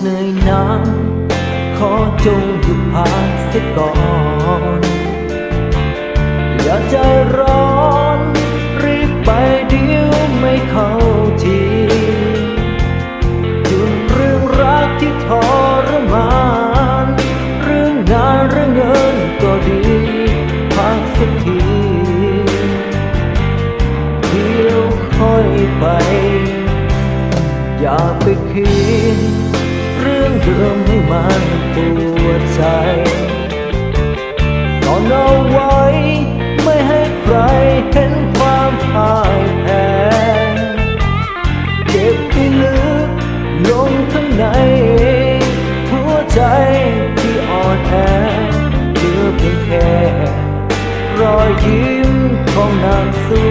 เหนื่อยน้ำขอจงหยุดพักเสียก่อน อย่าใจร้อน รีบไปเดี๋ยวไม่เข้าทีหยุดเรื่องรักที่ทรมาน เรื่องงานเรื่องเงินก็ดีพักสักทีเดี๋ยวค่อยไป อย่าไปคิดเรื่องเดิมให้มันปวดใจตอนเอาไว้ ไม่ให้ใครเห็นความพ่ายแพ้เก็บที่ลึกลงข้างใน หัวใจที่อ่อนแอเหลือเพียงแค่รอยยิ้มของนางสู้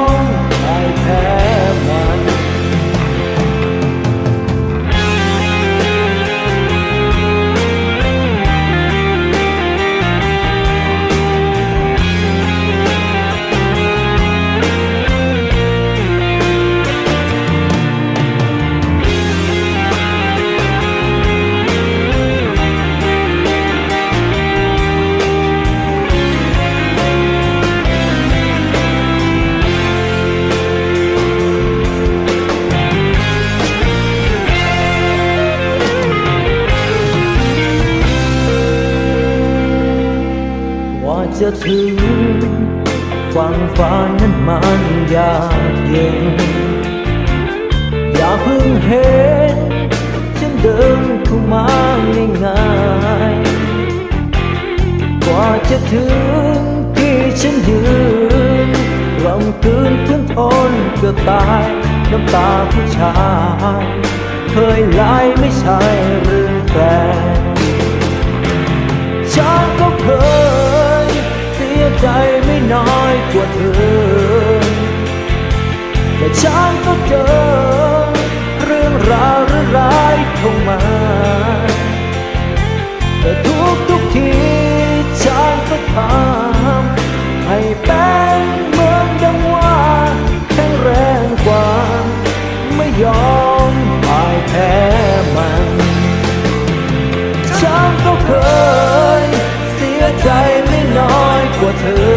จะถึงฝั่งฝันนั้นมันยากเย็น อย่าเพิ่งเห็น ฉันเดินเข้ามาง่ายๆกว่าจะถึงที่ฉันยืนรำคืนคืนทนเกือบตาย น้ำตาผู้ชาย เคยไหลไม่ใช่เรื่องแปลกฉัน ยกว่าเธอแต่ฉันก็เจอเรื่องราวร้ายๆเข้ามาแต่ทุกทุกทีฉันก็ทำให้เป็นเหมือนดังว่าแข็งแรงกว่าไม่ยอมพ่ายแพ้มันฉันก็เคยเสียใจไม่น้อยกว่าเธอ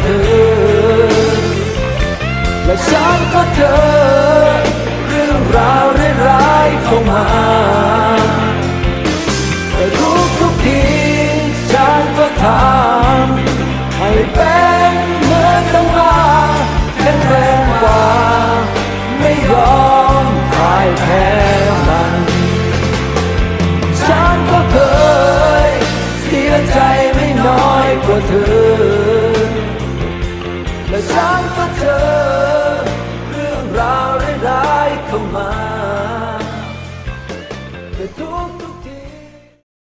เธอ และฉันก็เจอเรื่องราวร้ายๆเข้ามา